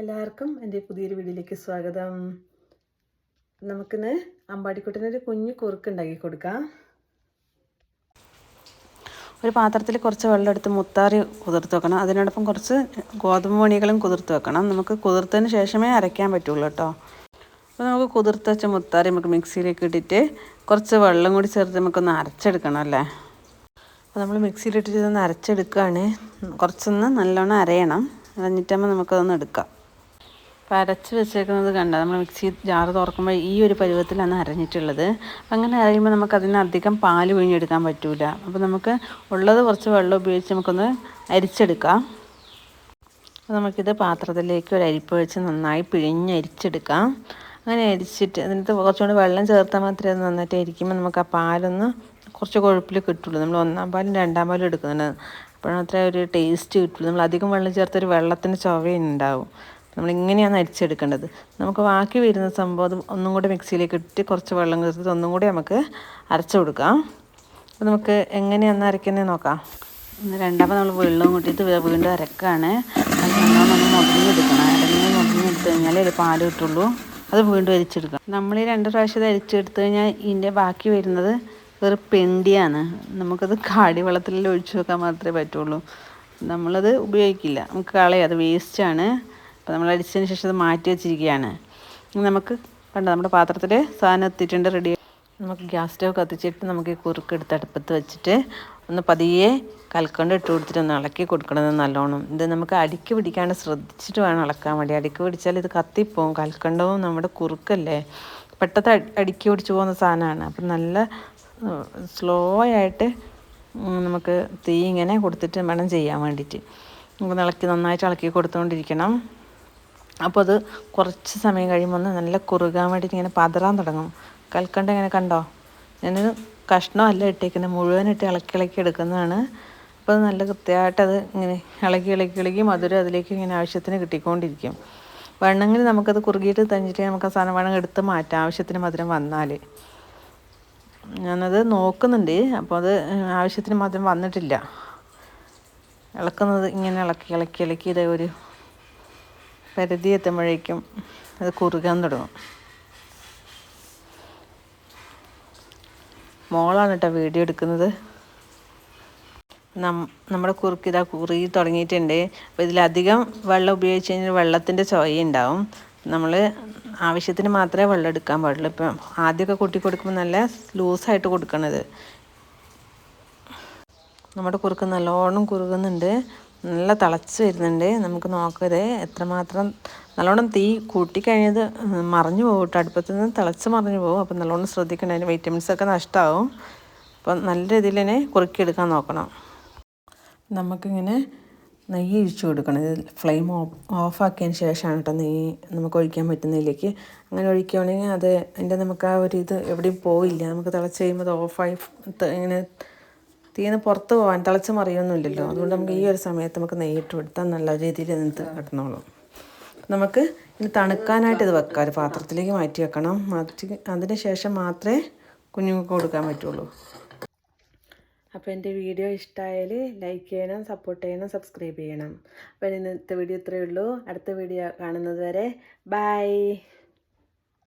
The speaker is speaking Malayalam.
എല്ലാവർക്കും എന്റെ പുതിയൊരു വീഡിയോയിലേക്ക് സ്വാഗതം. നമുക്കിന്ന് അമ്പാടിക്കുട്ടനൊരു കുഞ്ഞു കുറുക്ക് ഉണ്ടാക്കി കൊടുക്കാം. ഒരു പാത്രത്തിൽ കുറച്ച് വെള്ളം എടുത്ത് മുത്താറി കുതിർത്ത് വെക്കണം. അതിനോടൊപ്പം കുറച്ച് ഗോതമ്പ് മണികളും കുതിർത്ത് വെക്കണം. നമുക്ക് കുതിർത്തതിന് ശേഷമേ അരയ്ക്കാൻ പറ്റുള്ളൂ കേട്ടോ. അപ്പോൾ നമുക്ക് കുതിർത്ത് വെച്ച മുത്താറി നമുക്ക് മിക്സിയിലേക്ക് ഇട്ടിട്ട് കുറച്ച് വെള്ളം കൂടി ചേർത്ത് നമുക്കൊന്ന് അരച്ചെടുക്കണം അല്ലേ? അപ്പോൾ നമ്മൾ മിക്സിയിലിട്ടിട്ട് ഇതൊന്ന് അരച്ചെടുക്കുകയാണ്. കുറച്ചൊന്ന് നല്ലോണം അരയണം. അരഞ്ഞിട്ടാകുമ്പോൾ നമുക്കതൊന്ന് എടുക്കാം. അപ്പോൾ അരച്ച് വെച്ചേക്കുന്നത് കണ്ട നമ്മൾ മിക്സി ജാറ് തുറക്കുമ്പോൾ ഈ ഒരു പരുവത്തിലാണ് അരഞ്ഞിട്ടുള്ളത്. അങ്ങനെ അരയുമ്പോൾ നമുക്ക് അതിന് അധികം പാൽ പിഴിഞ്ഞെടുക്കാൻ പറ്റില്ല അപ്പോൾ നമുക്ക് ഉള്ളത് കുറച്ച് വെള്ളം ഉപയോഗിച്ച് നമുക്കൊന്ന് അരിച്ചെടുക്കാം. അപ്പോൾ നമുക്കിത് പാത്രത്തിലേക്ക് ഒരു അരിപ്പ് വെച്ച് നന്നായി പിഴിഞ്ഞ് അരിച്ചെടുക്കാം. അങ്ങനെ അരിച്ചിട്ട് അതിനകത്ത് കുറച്ചുകൂടി വെള്ളം ചേർത്താൽ മാത്രമേ അത് നന്നായിട്ട് അരിക്കുമ്പോൾ നമുക്ക് ആ പാലൊന്ന് കുറച്ച് കൊഴുപ്പിൽ കിട്ടുള്ളൂ. നമ്മൾ ഒന്നാം പാലും രണ്ടാം പാലും എടുക്കുന്നുണ്ട്. അപ്പോഴത്രേ ഒരു ടേസ്റ്റ് കിട്ടുള്ളൂ. നമ്മൾ അധികം വെള്ളം ചേർത്തൊരു വെള്ളത്തിന്റെ ചൊവയുണ്ടാവും. നമ്മളിങ്ങനെയാണ് അരിച്ചെടുക്കേണ്ടത്. നമുക്ക് ബാക്കി വരുന്ന സംഭവം ഒന്നും കൂടി മിക്സിയിലേക്ക് ഇട്ട് കുറച്ച് വെള്ളം ചേർത്തിട്ട് ഒന്നും കൂടി നമുക്ക് അരച്ചു കൊടുക്കാം. അപ്പോൾ നമുക്ക് എങ്ങനെയാണ് അരക്കുന്നത് നോക്കാം. രണ്ടാമത് നമ്മൾ വെള്ളം കൂട്ടിയിട്ട് വീണ്ടും അരക്കാണ്. അത് നല്ലോണം മുടങ്ങിയെടുക്കണം. അരങ്ങി മുടങ്ങിയെടുത്ത് കഴിഞ്ഞാൽ ഒരു പാൽ കിട്ടുള്ളൂ. അത് വീണ്ടും അരിച്ചെടുക്കാം നമ്മൾ ഈ രണ്ട് പ്രാവശ്യം അരിച്ചെടുത്ത് കഴിഞ്ഞാൽ ഇതിന്റെ ബാക്കി വരുന്നത് വെറു പെണ്ടിയാണ്. നമുക്കത് കാടി വെള്ളത്തിൽ ഒഴിച്ചു വെക്കാൻ മാത്രമേ പറ്റുള്ളൂ. നമ്മളത് ഉപയോഗിക്കില്ല. നമുക്ക് കളയാം. അത് വേസ്റ്റാണ് അപ്പോൾ നമ്മൾ അടിച്ചതിന് ശേഷം അത് മാറ്റി വെച്ചിരിക്കുകയാണ്. നമുക്ക് കണ്ടോ നമ്മുടെ പാത്രത്തിൽ സാധനം എത്തിയിട്ടുണ്ട് റെഡി നമുക്ക് ഗ്യാസ് സ്റ്റവ് കത്തിച്ചിട്ട് നമുക്ക് ഈ കുറുക്ക് എടുത്ത് അടുപ്പത്ത് വെച്ചിട്ട് ഒന്ന് പതിയെ കൽക്കൊണ്ട് ഇട്ട് കൊടുത്തിട്ട് ഒന്ന് ഇളക്കി കൊടുക്കണത് നല്ലോണം. ഇത് നമുക്ക് അടിക്ക് പിടിക്കാണ്ട് ശ്രദ്ധിച്ചിട്ട് വേണം ഇളക്കാൻ വേണ്ടി. അടിക്ക് പിടിച്ചാൽ ഇത് കത്തിപ്പോവും. കൽക്കണ്ടവും നമ്മുടെ കുറുക്കല്ലേ. പെട്ടെന്ന് അടിക്ക് പിടിച്ച് പോകുന്ന സാധനമാണ്. അപ്പം നല്ല സ്ലോ ആയിട്ട് നമുക്ക് തീ ഇങ്ങനെ കൊടുത്തിട്ട് വേണം ചെയ്യാൻ വേണ്ടിയിട്ട്. നമുക്ക് ഇളക്കി നന്നായിട്ട് ഇളക്കി കൊടുത്തുകൊണ്ടിരിക്കണം. അപ്പോൾ അത് കുറച്ച് സമയം കഴിയുമ്പോൾ ഒന്ന് നല്ല കുറുകാൻ വേണ്ടിയിട്ട് ഇങ്ങനെ പതറാൻ തുടങ്ങും. കൽക്കണ്ട ഇങ്ങനെ കണ്ടോ? ഞാനൊരു കഷ്ണമല്ല ഇട്ടേക്കുന്നത് ഇട്ട് ഇളക്കി ഇളക്കി എടുക്കുന്നതാണ്. അപ്പോൾ അത് നല്ല കൃത്യമായിട്ട് അത് ഇങ്ങനെ ഇളക്കി ഇളക്കി ഇളക്കി മധുരം അതിലേക്ക് ഇങ്ങനെ ആവശ്യത്തിന് കിട്ടിക്കൊണ്ടിരിക്കും. വേണമെങ്കിൽ നമുക്കത് കുറുകിയിട്ട് തന്നിട്ട് നമുക്ക് ആ സാധനം വേണമെങ്കിൽ എടുത്ത് മാറ്റാം ആവശ്യത്തിന് മധുരം വന്നാൽ. ഞാനത് നോക്കുന്നുണ്ട് അപ്പോൾ അത് ആവശ്യത്തിന് മധുരം വന്നിട്ടില്ല. ഇളക്കുന്നത് ഇങ്ങനെ ഇളക്കി ഇളക്കി ഇളക്കി ഇതേ ഒരു പരിധി എത്തുമ്പോഴേക്കും അത് കുറുകാൻ തുടങ്ങും. മോളാണ് കേട്ടോ വീഡിയോ എടുക്കുന്നത്. നം നമ്മുടെ കുറുക്ക് കുറുകി തുടങ്ങിയിട്ടുണ്ട്. അപ്പോൾ ഇതിലധികം വെള്ളം ഉപയോഗിച്ച് കഴിഞ്ഞാൽ വെള്ളത്തിന്റെ ചൊയ ഉണ്ടാവും. നമ്മൾ ആവശ്യത്തിന് മാത്രമേ വെള്ളം എടുക്കാൻ പാടുള്ളൂ. ഇപ്പം ആദ്യമൊക്കെ കൂട്ടി കൊടുക്കുമ്പോൾ നല്ല ലൂസായിട്ട് കൊടുക്കണത്. നമ്മുടെ കുറുക്ക് നല്ലോണം കുറുകുന്നുണ്ട്. നല്ല തിളച്ച് വരുന്നുണ്ട്. നമുക്ക് നോക്കരുത് എത്രമാത്രം നല്ലോണം തീ കൂട്ടിക്കഴിഞ്ഞത് മറിഞ്ഞു പോകും കേട്ടോ. അടുപ്പത്ത് നിന്ന് തിളച്ച് മറിഞ്ഞു പോകും അപ്പം നല്ലോണം ശ്രദ്ധിക്കണം. അതിന് വൈറ്റമിൻസൊക്കെ നഷ്ടമാവും അപ്പം നല്ല രീതിയിൽ തന്നെ കുറുക്കിയെടുക്കാൻ നോക്കണം. നമുക്കിങ്ങനെ നെയ്യ് ഒഴിച്ചു കൊടുക്കണം. ഇത് ഫ്ലെയിം ഓഫ് ഓഫാക്കിയതിന് ശേഷമാണ് കേട്ടോ നെയ്യ് നമുക്ക് ഒഴിക്കാൻ പറ്റുന്നതിലേക്ക്. അങ്ങനെ ഒഴിക്കുകയാണെങ്കിൽ അത് അതിന്റെ നമുക്ക് ആ ഒരു ഇത് എവിടെയും പോയില്ല നമുക്ക് തിളച്ച് കഴിയുമ്പോൾ അത് ഓഫായി ഇങ്ങനെ തീന്ന് പുറത്ത് പോകാൻ തിളച്ച് മറിയൊന്നുമില്ലല്ലോ. അതുകൊണ്ട് നമുക്ക് ഈ ഒരു സമയത്ത് നമുക്ക് നെയ്യിട്ട് കൊടുത്താൽ നല്ല രീതിയിൽ നിന്ന് കിടന്നോളും. നമുക്ക് ഇനി തണുക്കാനായിട്ട് ഇത് വെക്കാം. ഒരു പാത്രത്തിലേക്ക് മാറ്റി വെക്കണം. മാറ്റി അതിന് ശേഷം മാത്രമേ കുഞ്ഞുങ്ങൾക്ക് കൊടുക്കാൻ പറ്റുള്ളൂ. അപ്പോൾ എന്റെ വീഡിയോ ഇഷ്ടമായാൽ ലൈക്ക് ചെയ്യണം സപ്പോർട്ട് ചെയ്യണം സബ്സ്ക്രൈബ് ചെയ്യണം. അപ്പോൾ ഇന്നത്തെ വീഡിയോ ഇത്രയേ ഉള്ളൂ. അടുത്ത വീഡിയോ കാണുന്നത് വരെ ബൈ.